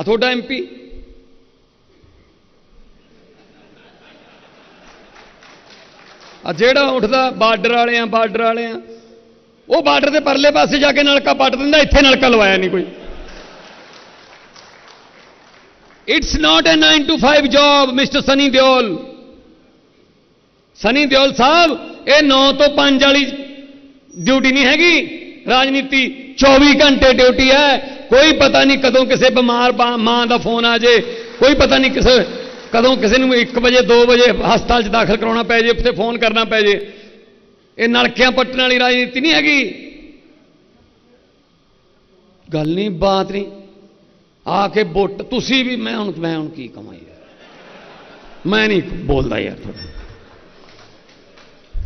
ਆ ਤੁਹਾਡਾ ਐਮਪੀ ਆ ਜਿਹੜਾ ਉੱਠਦਾ ਬਾਰਡਰ ਵਾਲੇ ਆ ਬਾਰਡਰ ਵਾਲੇ ਆ ਉਹ ਬਾਰਡਰ ਦੇ ਪਰਲੇ ਪਾਸੇ ਜਾ ਕੇ ਨਲਕਾ ਪੱਟ ਦਿੰਦਾ, ਇੱਥੇ ਨਲਕਾ ਲਵਾਇਆ ਨਹੀਂ ਕੋਈ। It's not a 9 to 5 job mister Sunny Deol Sunny Deol sahib ਇਹ 9 ਤੋਂ 5 ਵਾਲੀ ਡਿਊਟੀ ਨਹੀਂ ਹੈਗੀ ਰਾਜਨੀਤੀ 24 ਘੰਟੇ ਡਿਊਟੀ ਹੈ ਕੋਈ ਪਤਾ ਨਹੀਂ ਕਦੋਂ ਕਿਸੇ ਬਿਮਾਰ ਬਾ- ਮਾਂ ਦਾ ਫੋਨ ਆ ਜੇ ਕੋਈ ਪਤਾ ਨਹੀਂ ਕਿਸੇ ਕਦੋਂ ਕਿਸੇ ਨੂੰ 1 ਵਜੇ 2 ਵਜੇ ਹਸਪਤਾਲ 'ਚ ਦਾਖਲ ਕਰਾਉਣਾ ਪੈ ਜੇ ਉੱਥੇ ਫੋਨ ਕਰਨਾ ਪੈ ਜੇ ਇਹ ਨਲਕਿਆਂ ਪੱਟਣ ਵਾਲੀ ਰਾਜਨੀਤੀ ਨਹੀਂ ਹੈਗੀ ਗੱਲ ਨਹੀਂ ਬਾਤ ਨਹੀਂ ਆ ਕੇ ਵੋਟ ਤੁਸੀਂ ਵੀ ਮੈਂ ਹੁਣ ਮੈਂ ਹੁਣ ਕੀ ਕਮਾਂ ਯਾਰ ਮੈਂ ਨਹੀਂ ਬੋਲਦਾ ਯਾਰ ਤੁਹਾਡਾ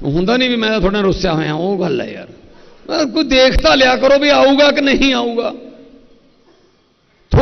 ਹੁੰਦਾ ਨਹੀਂ ਵੀ ਮੈਂ ਤਾਂ ਤੁਹਾਡੇ ਨਾਲ ਰੁੱਸਿਆ ਹੋਇਆ ਉਹ ਗੱਲ ਹੈ ਯਾਰ ਮੈਂ ਕੋਈ ਦੇਖ ਤਾਂ ਲਿਆ ਕਰੋ ਵੀ ਆਊਗਾ ਕਿ ਨਹੀਂ ਆਊਗਾ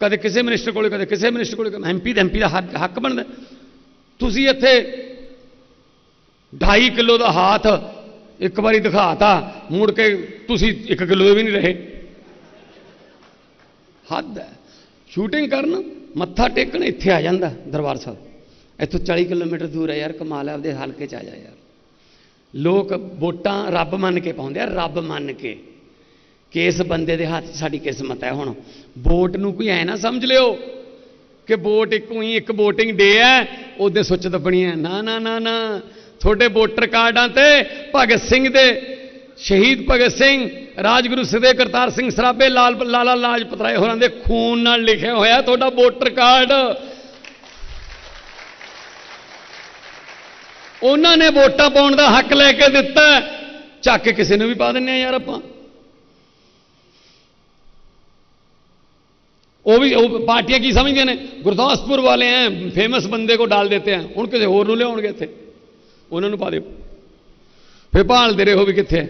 ਕਦੇ ਕਿਸੇ ਮਿਨਿਸਟਰ ਕੋਲੇ, ਕਦੇ ਕਿਸੇ ਮਿਨਿਸਟਰ ਕੋਲੇ ਐਮਪੀ ਦਾ ਐਮਪੀ ਦਾ ਹੱਕ ਹੱਕ ਬਣਦਾ। ਤੁਸੀਂ ਇੱਥੇ 2.5 ਕਿਲੋ ਦਾ ਹਾਥ ਇੱਕ ਵਾਰੀ ਦਿਖਾਤਾ, ਮੁੜ ਕੇ ਤੁਸੀਂ 1 ਕਿਲੋ ਦੇ ਵੀ ਨਹੀਂ ਰਹੇ। ਹੱਦ ਹੈ। ਸ਼ੂਟਿੰਗ ਕਰਨ, ਮੱਥਾ ਟੇਕਣ ਇੱਥੇ ਆ ਜਾਂਦਾ ਦਰਬਾਰ ਸਾਹਿਬ। ਇੱਥੋਂ 40 ਕਿਲੋਮੀਟਰ ਦੂਰ ਹੈ ਯਾਰ, ਕਮਾਲ ਹੈ, ਆਪਦੇ ਹਲਕੇ ਚ ਆ ਜਾ ਯਾਰ। ਲੋਕ ਵੋਟਾਂ ਰੱਬ ਮੰਨ ਕੇ ਪਾਉਂਦੇ ਆ, ਰੱਬ ਮੰਨ ਕੇ। ਕਿ ਇਸ ਬੰਦੇ ਦੇ ਹੱਥ 'ਚ ਸਾਡੀ ਕਿਸਮਤ ਹੈ ਹੁਣ? ਵੋਟ ਨੂੰ ਕੋਈ ਐ ਨਾ ਸਮਝ ਲਿਓ ਕਿ ਵੋਟ ਇੱਕੋ ਹੀ, ਇੱਕ VOTING ਡੇ ਹੈ, ਉਹਦੇ ਸੁੱਚ ਦੱਬਣੀ ਹੈ। ਨਾ ਨਾ ਨਾ ਨਾ। ਤੁਹਾਡੇ ਵੋਟਰ ਕਾਰਡਾਂ ਤੇ ਭਗਤ ਸਿੰਘ ਦੇ, ਸ਼ਹੀਦ ਭਗਤ ਸਿੰਘ, ਰਾਜਗੁਰੂ ਸਦੇ ਕਰਤਾਰ ਸਿੰਘ ਸਰਾਭੇ, ਲਾਲ, ਲਾਲਾ ਲਾਜਪਤ ਰਾਏ ਹੋਰਾਂ ਦੇ ਖੂਨ ਨਾਲ ਲਿਖਿਆ ਹੋਇਆ ਤੁਹਾਡਾ ਵੋਟਰ ਕਾਰਡ। ਉਹਨਾਂ ਨੇ ਵੋਟਾਂ ਪਾਉਣ ਦਾ ਹੱਕ ਲੈ ਕੇ ਦਿੱਤਾ। ਚੱਕ ਕੇ ਕਿਸੇ ਨੂੰ ਵੀ ਪਾ ਦਿੰਨੇ ਆ ਯਾਰ ਆਪਾਂ। ਉਹ ਵੀ, ਉਹ ਪਾਰਟੀਆਂ ਕੀ ਸਮਝਦੀਆਂ ਨੇ? ਗੁਰਦਾਸਪੁਰ ਵਾਲੇ ਐ ਫੇਮਸ ਬੰਦੇ ਕੋ ਡਾਲ ਦੇਤੇ ਆ ਹੁਣ ਕਿਸੇ ਹੋਰ ਨੂੰ ਲਿਆਉਣਗੇ ਇੱਥੇ। ਉਹਨਾਂ ਨੂੰ ਪਾ ਦਿਓ। ਫਿਰ ਭਾਲਦੇ ਰਹੋ ਵੀ ਕਿੱਥੇ ਹੈ